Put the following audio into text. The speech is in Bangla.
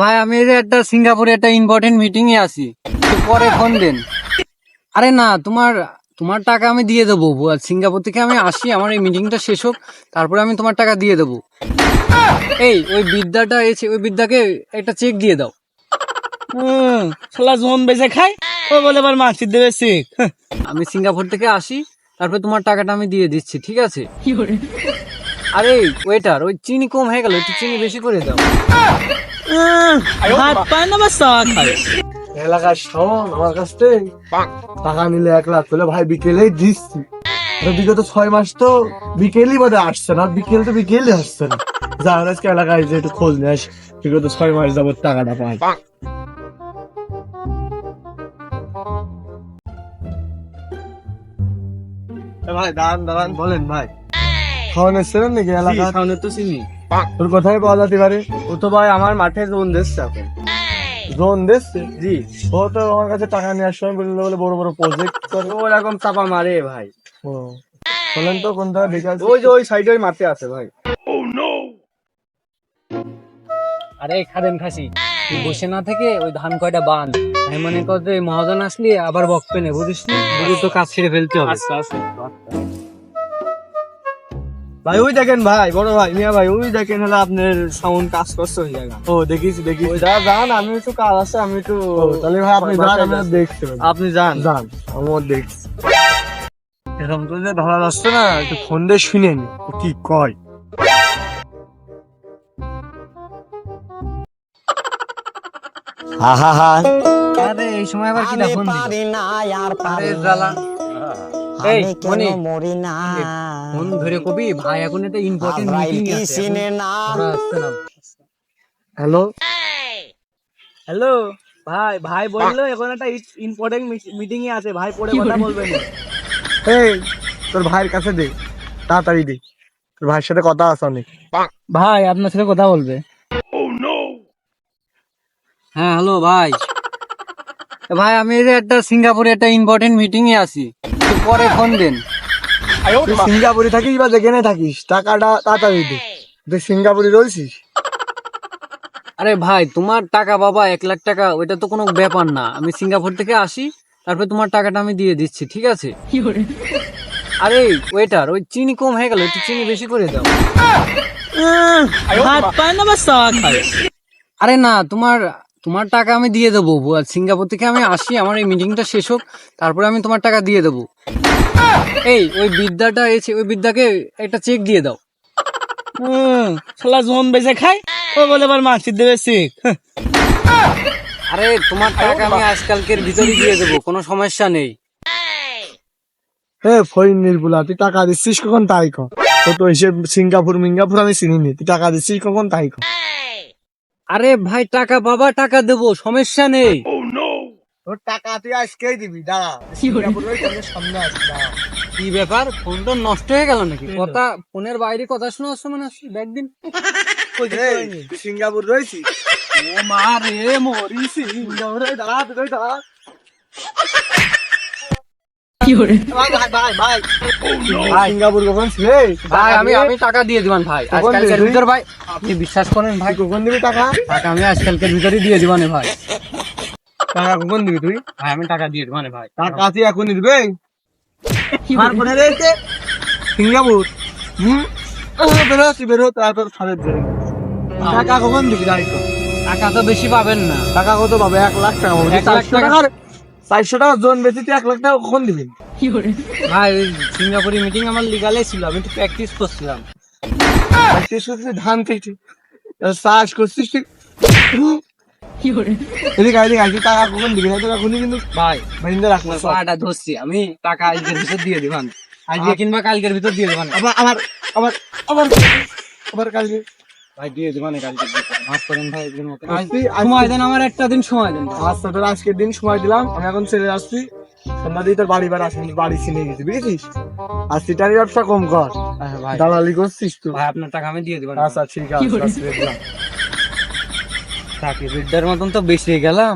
ভাই আমি এই যে একটা সিঙ্গাপুরে একটা ইম্পর্টেন্ট মিটিং এ আছি। পরে ফোন দেন। আরে না তোমার তোমার টাকা আমি দিয়ে দেবো সিঙ্গাপুর থেকে আমি আসি আমার এই মিটিংটা শেষ হোক তারপরে আমি তোমার টাকা দিয়ে দেবো। এই ওই বিদ্যাটা এসে ওই বিদ্যাকে একটা চেক দিয়ে দাও। হুম, শালা জোন বেঁচে খায়? ও বলে আবার মাছি দেবে শিখ আমি সিঙ্গাপুর থেকে আসি তারপরে তোমার টাকাটা আমি দিয়ে দিচ্ছি ঠিক আছে? আরে ওয়েটার ওই চিনি কম হয়ে গেল একটু চিনি বেশি করে দাও। ভাত পায় না বা চা খায়? এলাকার শোন আমার কাছ থেকে টাকা নিলে এক লাখ হলে ভাই বিকেলেই দিচ্ছি। তো বিগত ছয় মাস তো বিকেলই বোধহয় আসছে না বিকেল তো বিকেলই আসছে না। যা আজকে এলাকায় যে একটু খোঁজ নিয়ে আসি বিগত ছয় মাস যাবত টাকাটা পাই ভাই দাঁড়ান দাঁড়ান বলেন ভাই। খাওয়ান এসছিলেন নাকি এলাকা সামনে তো চিনি। তোর কোথায় পাওয়া যেতে পারে। ও তো ভাই আমার মাঠে জোন দিচ্ছে এখন। জোন দিচ্ছে? জি। ও তো আমার কাছে টাকা নিয়ে আসছে বলল বলে বড় বড় প্রজেক্ট করে। ওরকম চাপা মারে ভাই। ও। বলেন তো কোনটা দেখে আসি? ওই যে ওই সাইডে ওই মাঠে আছে ভাই। আরে খাদেন খাসি তুই বসে না থেকে ওই ধান কয়টা বান আমি মনে কর যে মহাজন আসলি আবার বকবে না বুঝিস না? তো কাজ ছেড়ে ফেলতে হবে। ভাই ওই দেখেন ভাই বড় ভাই মিয়া ভাই ওই দেখেন হলো আপনার সাউন্ড কাজ করছে ওই জায়গা। ও দেখিস দেখিস ওই যা যান আমি একটু কাজ আছে আমি একটু তাহলে ভাই আপনি যান আমি দেখছি আপনি যান। যান। আমার দেখছি। এরকম তো যে ধরা যাচ্ছে না একটু ফোন দিয়ে শুনেন ও কি কয়। হা হা আরে এই সময় আবার কি না ফোন দিল? আরে জ্বালা। এই মনি ফোন ধরে কবি ভাই এখন একটা ইম্পর্টেন্ট মিটিং আছে। ওরা আসছে না হ্যালো? হ্যালো? ভাই ভাই বলল এখন একটা ইম্পর্টেন্ট মিটিং এ আছে। ভাই পরে কথা বলবেন এই তোর ভাইয়ের কাছে দে। তাড়াতাড়ি দে। তোর ভাইয়ের সাথে কথা আছে অনেক। ভাই আপনার সাথে কথা বলবে। হ্যাঁ হ্যালো ভাই। ভাই আমি এই যে একটা সিঙ্গাপুরে একটা ইম্পর্টেন্ট মিটিং এ আছি পরে ফোন দেন। সিঙ্গাপুরে থাকিস বা যেখানে থাকিস টাকাটা তাড়াতাড়ি দে। তুই সিঙ্গাপুরে রয়েছিস? আরে ভাই তোমার টাকা বাবা এক লাখ টাকা ওইটা তো কোনো ব্যাপার না। আমি সিঙ্গাপুর থেকে আসি তারপরে তোমার টাকাটা আমি দিয়ে দিচ্ছি ঠিক আছে? আরে ওয়েটার ওই চিনি কম হয়ে গেল একটু চিনি বেশি করে দাও। ভাত পায় না বা আরে না তোমার তোমার টাকা আমি দিয়ে দেবো সিঙ্গাপুর থেকে আমি আসি আমার এই মিটিংটা শেষ হোক তারপরে আমি তোমার টাকা দিয়ে দেবো। এই ওই বিদ্যাটা এসে ওই বিদ্যাকে একটা চেক দিয়ে দাও। শালা জোন বেঁচে খায়? ও বলে আবার মাছি দেবে শিখ আরে তোমার টাকা আমি আজকালকের ভিতরে দিয়ে দেবো কোনো সমস্যা নেই। হে ফইন নির্বুলা তুই টাকা দিচ্ছিস কখন তাই ক তো তো এসে সিঙ্গাপুর মিঙ্গাপুর আমি চিনি নি তুই টাকা দিচ্ছিস কখন তাই ক আরে ভাই টাকা বাবা টাকা দেবো সমস্যা নেই। তোর টাকা তুই আজকেই দিবি দাঁড়া। সামনে কি ব্যাপার? ফোন তো নষ্ট হয়ে গেল নাকি? কথা ফোনের বাইরে কথা শোনা আসছে মানে একদিন দিন। সিঙ্গাপুর রয়েছি। ও মা রে মরিছি সিঙ্গাপুরে দাঁড়া তুই দাঁড়া। সিঙ্গাপুর কখন ছিলে? ভাই আমি আমি টাকা দিয়ে দিবান ভাই। কখন দিবি? ভিতর ভাই আপনি বিশ্বাস করেন ভাই? কখন দিবি টাকা? টাকা আমি আজকালকের ভিতরে দিয়ে দিবানে ভাই। টাকা কখন দিবি তুই? ভাই আমি টাকা দিয়ে দিবানে ভাই। টাকা তুই এখনই দিবে রয়েছে? সিঙ্গাপুর? হুম? বেরো তারপর ছাড়ের জন্য টাকা কখন দিবি তো? টাকা তো বেশি পাবেন না। টাকা কত পাবে? এক লাখ টাকা। এক লাখ? টাকার চারশো টাকা জন বেশি এক লাখ টাকা কখন দিবি? ভাই সিঙ্গাপুরি মিটিং আমার লিগালে ছিল আমি তো প্র্যাকটিস করছিলাম। প্র্যাকটিস করছিস ধান চাষ করছিস তুই এদিকে এদিকে আজকে টাকা কখন দিবি? না তোর এখনই কিন্তু ভাই মাইন্দা রাখ না সব। পাটা ধরছি আমি টাকা আজকের ভিতর দিয়ে দিবান আজকে কিংবা কালকের ভিতর দিয়ে দিবান আবার আবার আবার আবার আবার কালকে। ভাই দিয়ে দিবানে কালকের মাফ করেন ভাই এদের মতো সময় দেন আমার একটা দিন সময় দেন। আচ্ছা তোর আজকের দিন সময় দিলাম। আমি এখন ছেড়ে আসছি। তোর বাড়ি বাড়ি আসেনি বাড়ি চিনে গেছি বুঝেছিস? আর সিটারি ব্যবসা কম কর। হ্যাঁ, ভাই। দালালি করছিস তুই ভাই আপনার টাকা আমি দিয়ে দিবান আচ্ছা ঠিক আছে আচ্ছা, দিলাম। চাকরি বিদ্যার মতন তো বেশি গেলাম।